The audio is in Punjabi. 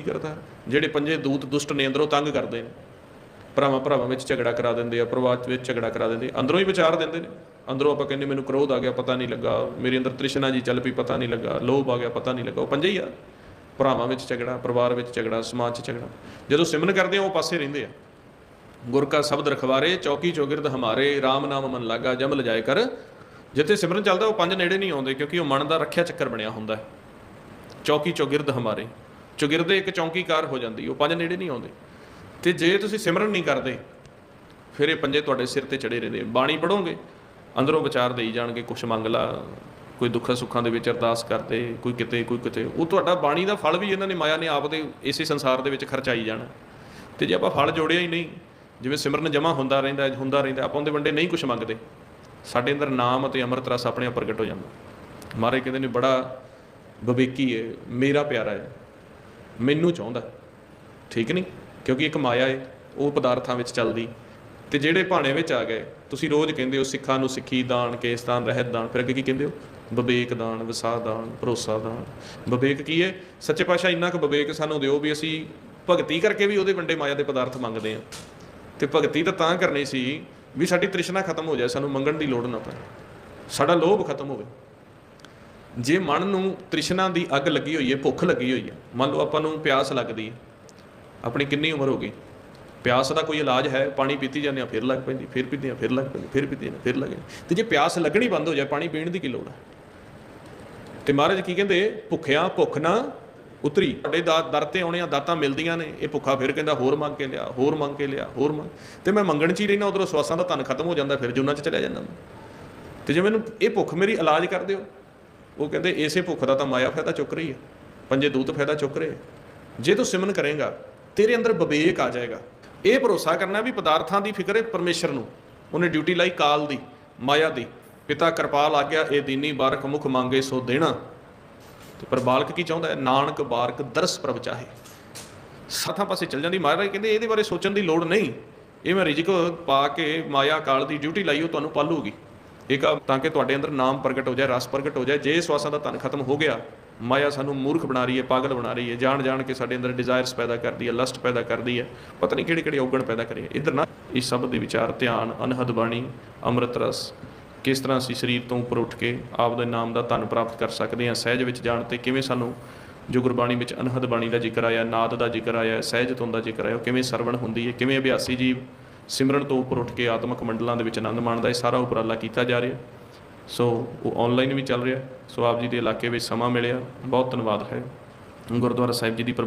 ਕਰਦਾ? ਜਿਹੜੇ ਪੰਜੇ ਦੂਤ ਦੁਸ਼ਟ ਨੇ ਅੰਦਰੋਂ ਤੰਗ ਕਰਦੇ ਨੇ। ਭਰਾਵਾਂ ਭਰਾਵਾਂ ਵਿੱਚ ਝਗੜਾ ਕਰਾ ਦਿੰਦੇ ਆ, ਪਰਿਵਾਰ ਵਿੱਚ ਝਗੜਾ ਕਰਾ ਦਿੰਦੇ ਅੰਦਰੋਂ ਹੀ ਵਿਚਾਰ ਦਿੰਦੇ ਨੇ। ਅੰਦਰੋਂ ਆਪਾਂ ਕਹਿੰਦੇ ਮੈਨੂੰ ਕ੍ਰੋਧ ਆ ਗਿਆ, ਪਤਾ ਨਹੀਂ ਲੱਗਾ। ਮੇਰੇ ਅੰਦਰ ਤ੍ਰਿਸ਼ਨਾ ਜੀ ਚੱਲ ਪਈ, ਪਤਾ ਨਹੀਂ ਲੱਗਾ। ਲੋਭ ਆ ਗਿਆ, ਪਤਾ ਨਹੀਂ ਲੱਗਾ। ਉਹ ਪੰਜੇ ਹੀ ਆ। ਭਰਾਵਾਂ ਵਿੱਚ ਝਗੜਾ, ਪਰਿਵਾਰ ਵਿੱਚ ਝਗੜਾ, ਸਮਾਜ 'ਚ ਝਗੜਾ। ਜਦੋਂ ਸਿਮਰਨ ਕਰਦੇ ਆ, ਉਹ ਪਾਸੇ ਰਹਿੰਦੇ ਆ। ਗੁਰ ਕਾ ਸ਼ਬਦ ਰਖਵਾਰੇ, ਚੌਕੀ ਚੌਗਿਰਦ ਹਮਾਰੇ RAM ਨਾਮ ਮਨ ਲਾਗਾ, ਜਮ ਲਜਾਏ ਕਰ। ਜਿੱਥੇ ਸਿਮਰਨ ਚੱਲਦਾ, ਉਹ ਪੰਜ ਨੇੜੇ ਨਹੀਂ ਆਉਂਦੇ, ਕਿਉਂਕਿ ਉਹ ਮਨ ਦਾ ਰੱਖਿਆ ਚੱਕਰ ਬਣਿਆ ਹੁੰਦਾ ਹੈ। ਚੌਕੀ ਚੌਗਿਰਦ ਹਮਾਰੇ। ਚੁਗਿਰਦੇ ਇੱਕ ਚੌਂਕੀਕਾਰ ਹੋ ਜਾਂਦੀ, ਉਹ ਪੰਜ ਨੇੜੇ ਨਹੀਂ ਆਉਂਦੇ। ਤੇ ਜੇ ਤੁਸੀਂ ਸਿਮਰਨ ਨਹੀਂ ਕਰਦੇ, ਫਿਰ ਇਹ ਪੰਜੇ ਤੁਹਾਡੇ ਸਿਰ ਤੇ ਚੜੇ ਰਹਿੰਦੇ। ਬਾਣੀ ਪੜੋਗੇ ਅੰਦਰੋਂ ਵਿਚਾਰ ਦੇਈ ਜਾਣਗੇ, ਕੁਛ ਮੰਗ ਲਾ, ਕੋਈ ਦੁੱਖਾਂ ਸੁੱਖਾਂ ਦੇ ਵਿੱਚ ਅਰਦਾਸ ਕਰਦੇ, ਕੋਈ ਕਿਤੇ ਕੋਈ ਕਿਤੇ। ਉਹ ਤੁਹਾਡਾ ਬਾਣੀ ਦਾ ਫਲ ਵੀ ਇਹਨਾਂ ਨੇ ਮਾਇਆ ਨੇ ਆਪ ਦੇ ਇਸੇ ਸੰਸਾਰ ਦੇ ਵਿੱਚ ਖਰਚਾਈ ਜਾਣਾ। ਤੇ ਜੇ ਆਪਾਂ ਫਲ ਜੋੜਿਆ ਹੀ ਨਹੀਂ, ਜਿਵੇਂ ਸਿਮਰਨ ਜਮਾ ਹੁੰਦਾ ਰਹਿੰਦਾ ਹੁੰਦਾ ਰਹਿੰਦਾ, ਆਪਾਂ ਉਹਦੇ ਵੰਡੇ ਨਹੀਂ ਕੁਛ ਮੰਗਦੇ। ਸਾਡੇ ਅੰਦਰ ਨਾਮ ਅਤੇ ਅੰਮ੍ਰਿਤ ਰਸ ਆਪਣੇ ਆਪ ਪ੍ਰਗਟ ਹੋ ਜਾਂਦਾ। ਮਹਾਰਾਜ ਕਹਿੰਦੇ ਨੇ, ਬੜਾ ਵਿਵੇਕੀ ਹੈ ਮੇਰਾ ਪਿਆਰਾ ਹੈ ਮੈਨੂੰ ਚਾਹੁੰਦਾ। ਠੀਕ ਨਹੀਂ? ਕਿਉਂਕਿ ਇੱਕ ਮਾਇਆ ਹੈ ਉਹ ਪਦਾਰਥਾਂ ਵਿੱਚ ਚੱਲਦੀ। ਤੇ ਜਿਹੜੇ ਭਾਣੇ ਵਿੱਚ ਆ ਗਏ, ਤੁਸੀਂ ਰੋਜ਼ ਕਹਿੰਦੇ ਹੋ ਸਿੱਖਾਂ ਨੂੰ ਸਿੱਖੀ, ਦਾਨ, ਕੇਸ, ਦਾਨ, ਰਹਿਤ, ਦਾਨ, ਫਿਰ ਅੱਗੇ ਕੀ ਕਹਿੰਦੇ ਹੋ? ਵਿਵੇਕ ਦਾਨ, ਵਿਸਾਹ ਦਾਨ, ਭਰੋਸਾ ਦਾਨ। ਵਿਵੇਕ ਕੀ ਹੈ ਸੱਚੇ ਪਾਤਸ਼ਾਹ ਇੰਨਾ ਕੁ ਵਿਵੇਕ ਸਾਨੂੰ ਦਿਓ ਵੀ ਅਸੀਂ ਭਗਤੀ ਕਰਕੇ ਵੀ ਉਹਦੇ ਵੰਡੇ ਮਾਇਆ ਦੇ ਪਦਾਰਥ ਮੰਗਦੇ ਆ ਤੇ ਭਗਤੀ ਤਾਂ ਤਾਂ ਕਰਨੀ ਸੀ ਵੀ ਸਾਡੀ ਤ੍ਰਿਸ਼ਨਾ ਖਤਮ ਹੋ ਜਾਏ, ਸਾਨੂੰ ਮੰਗਣ ਦੀ ਲੋੜ ਨਾ ਪਏ ਸਾਡਾ ਲੋਭ ਖਤਮ ਹੋਵੇ। ਜੇ ਮਨ ਨੂੰ ਤ੍ਰਿਸ਼ਨਾ ਦੀ ਅੱਗ ਲੱਗੀ ਹੋਈ ਹੈ, ਭੁੱਖ ਲੱਗੀ ਹੋਈ ਹੈ, ਮੰਨ ਲਓ ਆਪਾਂ ਨੂੰ ਪਿਆਸ ਲੱਗਦੀ ਹੈ, ਆਪਣੀ ਕਿੰਨੀ ਉਮਰ ਹੋ ਗਈ, ਪਿਆਸ ਦਾ ਕੋਈ ਇਲਾਜ ਹੈ, ਪਾਣੀ ਪੀਤੀ ਜਾਂਦੇ ਆ ਫਿਰ ਲੱਗ ਪੈਂਦੀ, ਫਿਰ ਪੀਂਦੇ ਆ ਫਿਰ ਲੱਗ ਪੈਂਦੀ, ਫਿਰ ਪੀਂਦੇ ਆ ਫਿਰ ਲੱਗ ਜਾਂਦੀ। ਤੇ ਜੇ ਪਿਆਸ ਲੱਗਣੀ ਬੰਦ ਹੋ ਜਾਏ, ਪਾਣੀ ਪੀਣ ਦੀ ਕੀ ਲੋੜ ਹੈ ਤੇ ਮਹਾਰਾਜ ਕੀ ਕਹਿੰਦੇ, ਭੁੱਖਿਆਂ ਭੁੱਖ ਨਾ ਉਤਰੀ। ਤੁਹਾਡੇ ਦਾ ਦਰ ਤੇ ਆਉਣੇ ਆ, ਦਾਤਾਂ ਮਿਲਦੀਆਂ ਨੇ, ਇਹ ਭੁੱਖਾ ਫਿਰ ਕਹਿੰਦਾ, ਹੋਰ ਮੰਗ ਕੇ ਲਿਆ, ਹੋਰ ਮੰਗ ਕੇ ਲਿਆ, ਹੋਰ ਮੰਗ। ਤੇ ਮੈਂ ਮੰਗਣ ਚ ਹੀ ਰਹਿਣਾ ਉਧਰੋਂ ਸਵਾਸਾਂ ਦਾ ਧਨ ਖਤਮ ਹੋ ਜਾਂਦਾ, ਫਿਰ ਜੁਨਾ ਚ ਚਲਿਆ ਜਾਂਦਾ ਮੈਂ। ਤੇ ਜੇ ਮੈਨੂੰ ਇਹ ਭੁੱਖ ਮੇਰੀ ਇਲਾਜ ਕਰ ਦਿਓ ਉਹ ਕਹਿੰਦੇ ਇਸੇ ਭੁੱਖ ਦਾ ਤਾਂ ਮਾਇਆ ਫਾਇਦਾ ਚੁੱਕ ਰਹੀ ਹੈ। ਪੰਜੇ ਦੂਤ ਫਾਇਦਾ ਚੁੱਕ ਰਹੇ ਜੇ ਤੂੰ ਸਿਮਨ ਕਰੇਗਾ, ਤੇਰੇ ਅੰਦਰ ਵਿਵੇਕ ਆ ਜਾਏਗਾ। ਇਹ ਭਰੋਸਾ ਕਰਨਾ ਵੀ ਪਦਾਰਥਾਂ ਦੀ ਫਿਕਰ ਹੈ ਪਰਮੇਸ਼ਰ ਨੂੰ। ਉਹਨੇ ਡਿਊਟੀ ਲਾਈ ਕਾਲ ਦੀ, ਮਾਇਆ ਦੀ। ਪਿਤਾ ਕਿਰਪਾਲ ਆ ਗਿਆ, ਇਹ ਦੀਨੀ ਬਾਰਕ ਮੁਖ ਮੰਗੇ ਸੋ ਦੇਣਾ। ਤੇ ਪਰ ਬਾਲਕ ਕੀ ਚਾਹੁੰਦਾ ਹੈ? ਨਾਨਕ ਬਾਰਕ ਦਰਸ ਪ੍ਰਭ ਚਾਹੇ। ਸਾਥਾਂ ਪਾਸੇ ਚੱਲ ਜਾਂਦੀ। ਮਹਾਰਾਜ ਕਹਿੰਦੇ, ਇਹਦੇ ਬਾਰੇ ਸੋਚਣ ਦੀ ਲੋੜ ਨਹੀਂ। ਇਹ ਮੈਂ ਰਿਜਕ ਪਾ ਕੇ ਮਾਇਆ ਕਾਲ ਦੀ ਡਿਊਟੀ ਲਾਈ, ਉਹ ਤੁਹਾਨੂੰ ਪਾਲੂਗੀ। ਇੱਕ ਆ ਤਾਂ ਕਿ ਤੁਹਾਡੇ ਅੰਦਰ ਨਾਮ ਪ੍ਰਗਟ ਹੋ ਜਾਏ, ਰਸ ਪ੍ਰਗਟ ਹੋ ਜਾਏ, ਜੇ ਸਵਾਸਾਂ ਦਾ ਧਨ ਖਤਮ ਹੋ ਗਿਆ, ਮਾਇਆ ਸਾਨੂੰ ਮੂਰਖ ਬਣਾ ਰਹੀ ਹੈ, ਪਾਗਲ ਬਣਾ ਰਹੀ ਹੈ, ਜਾਣ ਜਾਣ ਕੇ ਸਾਡੇ ਅੰਦਰ ਡਿਜ਼ਾਇਰਸ ਪੈਦਾ ਕਰਦੀ ਹੈ ਲਸਟ ਪੈਦਾ ਕਰਦੀ ਹੈ, ਪਤਾ ਨਹੀਂ ਕਿਹੜੇ ਕਿਹੜੇ ਔਗਣ ਪੈਦਾ ਕਰੀ। ਹੈ ਇਧਰ ਨਾ, ਇਸ ਸਭ ਦੇ ਵਿਚਾਰ, ਧਿਆਨ, ਅਨਹਦ ਬਾਣੀ, ਅੰਮ੍ਰਿਤ ਰਸ, ਕਿਸ ਤਰ੍ਹਾਂ ਅਸੀਂ ਸਰੀਰ ਤੋਂ ਉੱਪਰ ਉੱਠ ਕੇ ਆਪ ਦੇ ਨਾਮ ਦਾ ਧਨ ਪ੍ਰਾਪਤ ਕਰ ਸਕਦੇ ਹਾਂ, ਸਹਿਜ ਵਿੱਚ ਜਾਣ ਤੇ ਕਿਵੇਂ ਸਾਨੂੰ ਜੋ ਗੁਰਬਾਣੀ ਵਿੱਚ ਅਨਹਦ ਬਾਣੀ ਦਾ ਜ਼ਿਕਰ ਆਇਆ, ਨਾਦ ਦਾ ਜ਼ਿਕਰ ਆਇਆ, ਸਹਿਜ ਤੋਂ ਦਾ ਜ਼ਿਕਰ ਆਇਆ ਕਿਵੇਂ ਸਰਵਣ ਹੁੰਦੀ ਹੈ, ਕਿਵੇਂ ਅਭਿਆਸੀ ਜੀਵ ਸਿਮਰਨ ਤੋਂ ਉੱਪਰ ਉੱਠ ਕੇ ਆਤਮਿਕ ਮੰਡਲਾਂ ਦੇ ਵਿੱਚ ਆਨੰਦ ਮਾਣਦਾ ਇਹ ਸਾਰਾ ਉਪਰਾਲਾ ਕੀਤਾ ਜਾ ਰਿਹਾ ਸੋ ਉਹ ਆਨਲਾਈਨ ਵੀ ਚੱਲ ਰਿਹਾ ਸੋ ਆਪ ਜੀ ਦੇ ਇਲਾਕੇ ਵਿੱਚ ਸਮਾਂ ਮਿਲਿਆ। ਬਹੁਤ ਧੰਨਵਾਦ ਹੈ। ਗੁਰਦੁਆਰਾ ਸਾਹਿਬ ਜੀ ਦੀ ਪ੍ਰ-